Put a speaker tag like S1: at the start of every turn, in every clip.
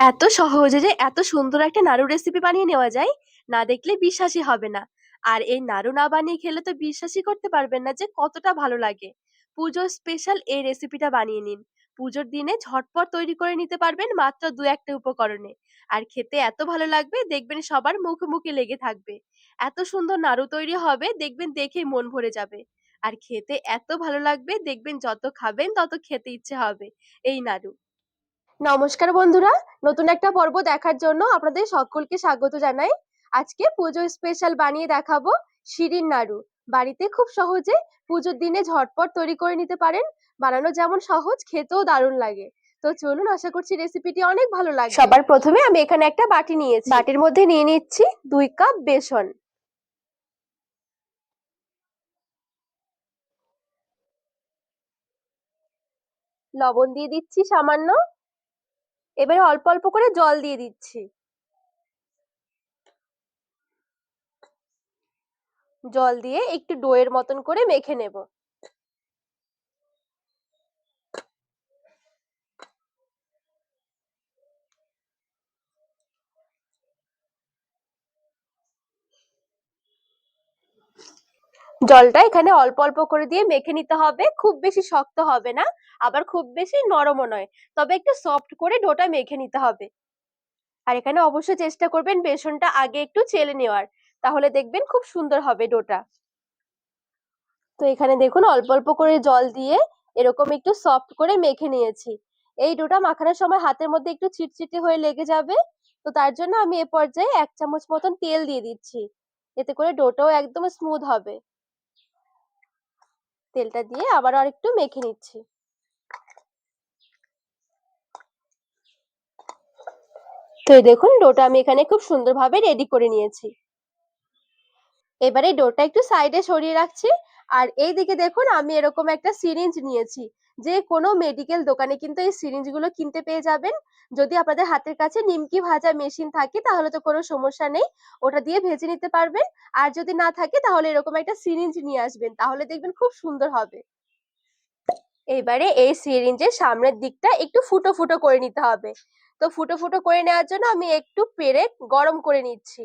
S1: এত সহজে যে এত সুন্দর একটা নাড়ু রেসিপি বানিয়ে নেওয়া যায়, না দেখলে বিশ্বাসই হবে না। আর এই নাড়ু না বানিয়ে খেলে তো বিশ্বাসই করতে পারবেন না যে কতটা ভালো লাগে। পুজোর স্পেশাল এই রেসিপিটা বানিয়ে নিন। পুজোর দিনে ঝটপট তৈরি করে নিতে পারবেন মাত্র দু একটা উপকরণে। আর খেতে এত ভালো লাগবে দেখবেন সবার মুখে, মুখে লেগে থাকবে। এত সুন্দর নাড়ু তৈরি হবে দেখবেন দেখেই মন ভরে যাবে। আর খেতে এত ভালো লাগবে দেখবেন যত খাবেন তত খেতে ইচ্ছে হবে এই নাড়ু। নমস্কার বন্ধুরা নতুন একটা পর্ব দেখার জন্য আপনাদের সকলকে স্বাগত জানাই। আজকে পুজোর স্পেশাল বানিয়ে দেখাবো শিরিন নাড়ু। বাড়িতে খুব সহজে পুজোর দিনে ঝটপট তৈরি করে নিতে পারেন। বানানো যেমন সহজ খেতেও দারুণ লাগে। তো চলুন আশা করছি রেসিপিটি অনেক ভালো লাগবে। সবার প্রথমে আমি এখানে একটা বাটি নিয়েছি। বাটির মধ্যে নিয়ে নিচ্ছি দুই কাপ বেসন। লবণ দিয়ে দিচ্ছি সামান্য। এবারে অল্প অল্প করে জল দিয়ে দিচ্ছি। জল দিয়ে একটু ডোয়ের মতন করে মেখে নেব। জলটা এখানে অল্প অল্প করে দিয়ে মেখে নিতে হবে। খুব বেশি শক্ত হবে না, আবার খুব বেশি নরমও নয়। তবে একটু সফট করে ডোটা মেখে নিতে হবে। আর এখানে অবশ্যই চেষ্টা করবেন বেসনটা আগে একটু চেলে নেওয়ার। তাহলে দেখবেন খুব সুন্দর হবে ডোটা। তো এখানে দেখুন অল্প অল্প করে জল দিয়ে এরকম একটু সফট করে মেখে নিয়েছি। এই ডোটা মাখানোর সময় হাতের মধ্যে একটু চিটচিটে হয়ে লেগে যাবে। তো তার জন্য আমি এ পর্যায়ে এক চামচ মতন তেল দিয়ে দিচ্ছি। এতে করে ডোটাও একদম স্মুথ হবে। তেলটা দিয়ে আবার আর একটু মেখে নিচ্ছি। তো দেখুন, ডোটা আমি এখানে খুব সুন্দরভাবে রেডি করে নিয়েছি। এবারে ডোটা একটু সাইডে সরিয়ে রাখছি। আর এই দিকে দেখুন, আমি এরকম একটা সিরিঞ্জ নিয়েছি। যে কোনো মেডিকেল দোকানে কিন্তু এই সিরিঞ্জগুলো কিনতে পেয়ে যাবেন। যদি আপনাদের হাতের কাছে নিমকি ভাজা মেশিন থাকে, তাহলে তো কোনো সমস্যা নেই, ওটা দিয়ে ভেজে নিতে পারবেন। আর যদি না থাকে, তাহলে এরকম একটা সিরিঞ্জ নিয়ে আসবেন, তাহলে দেখবেন খুব সুন্দর হবে। এবারে এই সিরিঞ্জের সামনের দিকটা একটু ফুটো ফুটো করে নিতে হবে। তো ফুটো ফুটো করে নেওয়ার জন্য আমি একটু পেরে গরম করে নিচ্ছি।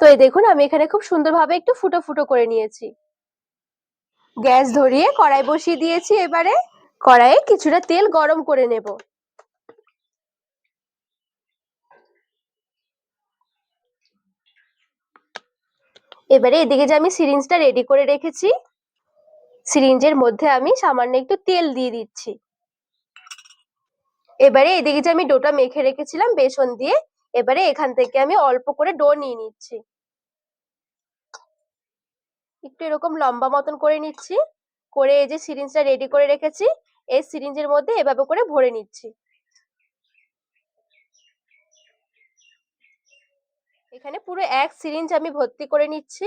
S1: তো এই দেখুন, আমি এখানে খুব সুন্দরভাবে একটু ফুটো ফুটো করে নিয়েছি। গ্যাস ধরিয়ে কড়াই বসিয়ে দিয়েছি এবারে। কড়াইয়ে কিছুটা তেল গরম করে নেব। এবারে এদিকে যে আমি সিরিঞ্জটা রেডি করে রেখেছি, সিরিঞ্জের মধ্যে আমি সামান্য একটু তেল দিয়ে দিচ্ছি। এবারে এদিকে যে আমি ডোটা মেখে রেখেছিলাম, বেসন দিয়ে এবারে এখান থেকে আমি অল্প করে ডো নিয়ে নিচ্ছি। একটু এরকম লম্বা মতন করে নিচ্ছি। করে এই যে সিরিঞ্জটা রেডি করে রেখেছি, এই সিরিঞ্জের মধ্যে এভাবে করে ভরে নিচ্ছি। এখানে পুরো এক সিরিঞ্জ আমি ভর্তি করে নিচ্ছি।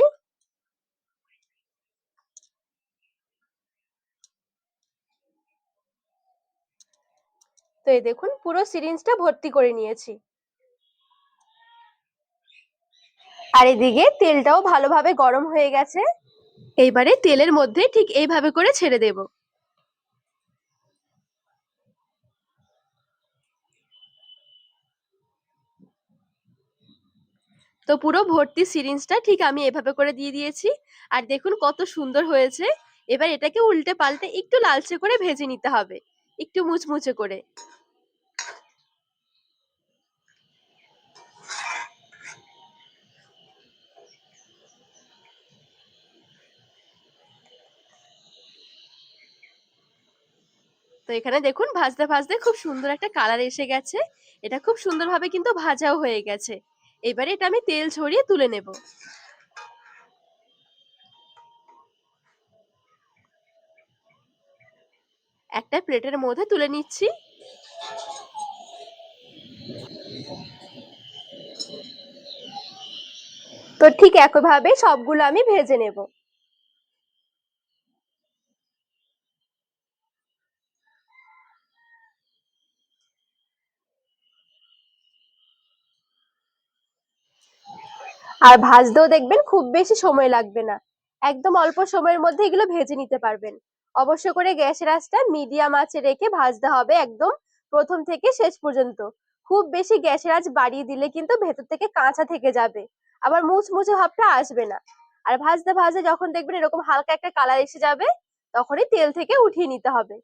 S1: তো এই দেখুন, পুরো সিরিঞ্জটা ভর্তি করে নিয়েছি। আর এদিকে তেলটাও ভালোভাবে গরম হয়ে গেছে। এইবারে তেলের মধ্যে ঠিক এইভাবে করে ছেড়ে দেব। তো পুরো ভর্তি সিরিঞ্জটা ঠিক আমি এভাবে করে দিয়ে দিয়েছি। আর দেখুন কত সুন্দর হয়েছে। এবার এটাকে উল্টে পাল্টে একটু লালচে করে ভেজে নিতে হবে। একটু মুচমুচে করে। তো এখানে দেখুন ভাজতে ভাজতে খুব সুন্দর একটা কালার এসে গেছে। এটা খুব সুন্দরভাবে কিন্তু ভাজাও হয়ে গেছে। এবারে এটা আমি তেল ছড়িয়ে তুলে নেব। একটা প্লেটের মধ্যে তুলে নিচ্ছি। তো ঠিক একইভাবে সবগুলো আমি ভেজে নেব। আর ভাজতেও দেখবেন খুব বেশি সময় লাগবে না। একদম অল্প সময়ের মধ্যে এগুলো ভেজে নিতে পারবেন। অবশ্য করে গ্যাসের আঁচটা মিডিয়াম আঁচে রেখে ভাজতে হবে একদম প্রথম থেকে শেষ পর্যন্ত। খুব বেশি গ্যাসের আঁচ বাড়িয়ে দিলে কিন্তু ভেতর থেকে কাঁচা থেকে যাবে। আবার মুচমুচে ভাবটা আসবে না। আর ভাজতে ভাজতে যখন দেখবেন এরকম হালকা একটা কালার এসে যাবে, তখনই তেল থেকে উঠিয়ে নিতে হবে।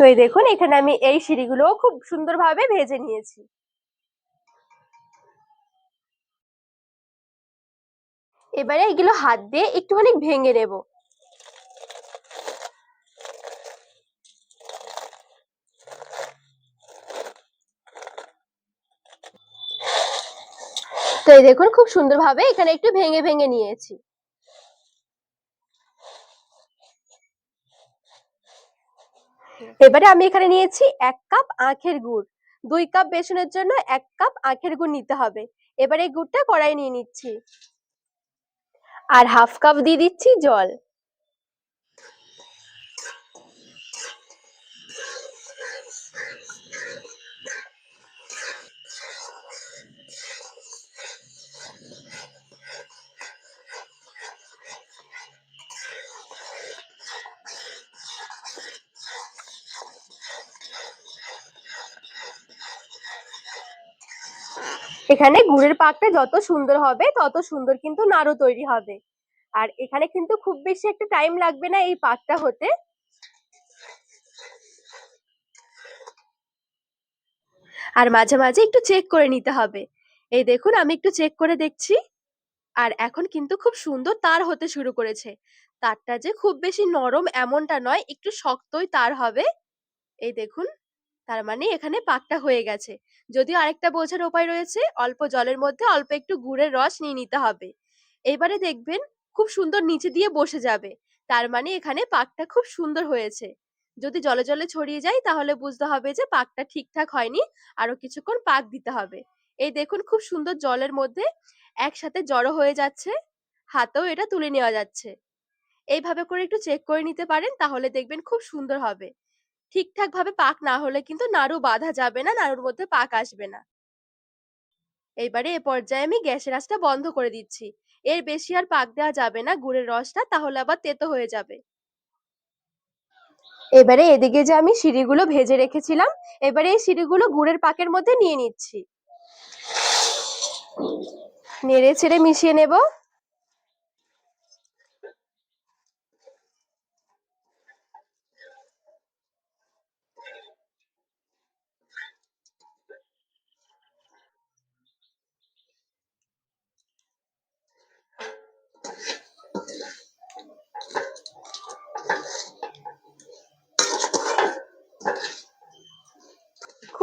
S1: তো এই দেখুন, এখানে আমি এই সিঁড়িগুলো খুব সুন্দরভাবে ভেজে নিয়েছি। এবারে এগুলো হাত দিয়ে একটুখানি ভেঙে নেব। তো এই দেখুন, খুব সুন্দরভাবে এখানে একটু ভেঙে ভেঙে নিয়েছি। এবারে আমি এখানে নিয়েছি এক কাপ আখের গুড়। দুই কাপ বেসনের জন্য এক কাপ আখের গুড় নিতে হবে। এবারে গুড়টা কড়াই নিয়ে নিচ্ছি। আর হাফ কাপ দিয়ে দিচ্ছি জল। এখানে গুড়ের পাকটা যত সুন্দর হবে, তত সুন্দর কিন্তু নাড়ু তৈরি হবে। আর এখানে কিন্তু খুব বেশি একটা টাইম লাগবে না এই পাকটা হতে। আর মাঝে মাঝে একটু চেক করে নিতে হবে। এই দেখুন, আমি একটু চেক করে দেখছি। আর এখন কিন্তু খুব সুন্দর তার হতে শুরু করেছে। তারটা যে খুব বেশি নরম এমনটা নয়, একটু শক্তই তার হবে। এই দেখুন তার মানে এখানে পাকটা হয়ে গেছে। যদিও আরেকটা বোঝার উপায় রয়েছে, অল্প জলের মধ্যে অল্প একটু গুড়ের রস নিয়ে নিতে হবে। এবারে দেখবেন খুব সুন্দর নিচে দিয়ে বসে যাবে। তার মানে এখানে পাকটা খুব সুন্দর হয়েছে। যদি জলে জলে ছড়িয়ে যায়, তাহলে বুঝতে হবে যে পাকটা ঠিকঠাক হয়নি, আরও কিছুক্ষণ পাক দিতে হবে। এই দেখুন খুব সুন্দর জলের মধ্যে একসাথে জড়ো হয়ে যাচ্ছে, হাতেও এটা তুলে নেওয়া যাচ্ছে। এইভাবে করে একটু চেক করে নিতে পারেন, তাহলে দেখবেন খুব সুন্দর হবে। ঠিকঠাক ভাবে পাক না হলে কিন্তু নাড়ু বাঁধা যাবে না, নাড়ুর মধ্যে পাক আসবে না। এইবারে এ পর্যায়ে আমি গ্যাসের আঁচটা বন্ধ করে দিচ্ছি। এর বেশি আর পাক দেওয়া যাবে না, গুড়ের রসটা, তাহলে আবার তেতো হয়ে যাবে। এবারে এদিকে যে আমি সিঁড়িগুলো ভেজে রেখেছিলাম, এবারে এই সিঁড়িগুলো গুড়ের পাকের মধ্যে নিয়ে নিচ্ছি। নেড়ে ছেড়ে মিশিয়ে নেব।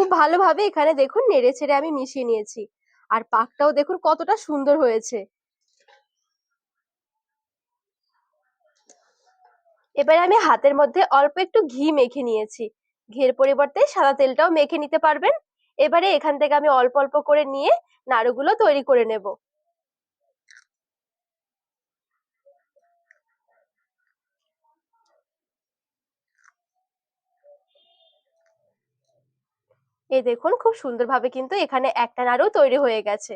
S1: খুব ভালোভাবে এখানে দেখুন নেড়ে ছেড়ে আমি মিশিয়ে নিয়েছি। আর পাকটাও দেখুন কতটা সুন্দর হয়েছে। এবারে আমি হাতের মধ্যে অল্প একটু ঘি মেখে নিয়েছি। ঘের পরিবর্তে সাদা তেলটাও মেখে নিতে পারবেন। এবারে এখান থেকে আমি অল্প অল্প করে নিয়ে নাড়ুগুলো তৈরি করে নেব। এই দেখুন খুব সুন্দরভাবে কিন্তু এখানে একটা নাড়ু তৈরি হয়ে গেছে।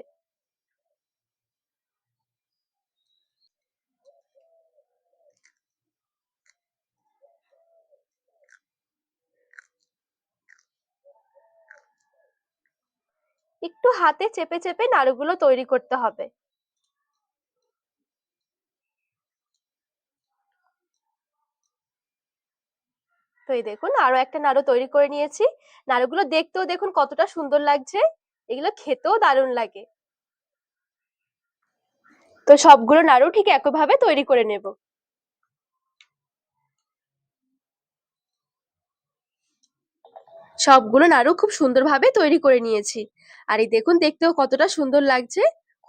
S1: একটু হাতে চেপে চেপে নাড়ুগুলো তৈরি করতে হবে। এই দেখুন। আরও একটা নাড়ু তৈরি করে নিয়েছি। নাড়ুগুলো দেখতেও দেখুন কতটা সুন্দর লাগছে। এগুলো খেতেও দারুণ লাগে। তো সবগুলো নাড়ু ঠিক একইভাবে তৈরি করে নেব। সবগুলো নাড়ু খুব সুন্দরভাবে তৈরি করে নিয়েছি। আর এই দেখুন, দেখতেও কতটা সুন্দর লাগছে।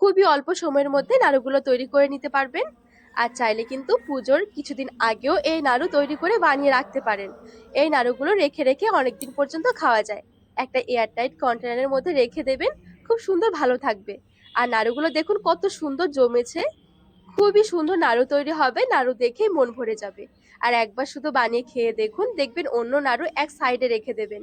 S1: খুবই অল্প সময়ের মধ্যে নাড়ুগুলো তৈরি করে নিতে পারবেন। আর চাইলে কিন্তু পুজোর কিছুদিন আগেও এই নাড়ু তৈরি করে বানিয়ে রাখতে পারেন। এই নাড়ুগুলো রেখে রেখে অনেকদিন পর্যন্ত খাওয়া যায়। একটা এয়ারটাইট কন্টেনারের মধ্যে রেখে দেবেন, খুব সুন্দর ভালো থাকবে। আর নাড়ুগুলো দেখুন কত সুন্দর জমেছে। খুবই সুন্দর নাড়ু তৈরি হবে, নাড়ু দেখে মন ভরে যাবে। আর একবার শুধু বানিয়ে খেয়ে দেখুন, দেখবেন অন্য নাড়ু এক সাইডে রেখে দেবেন।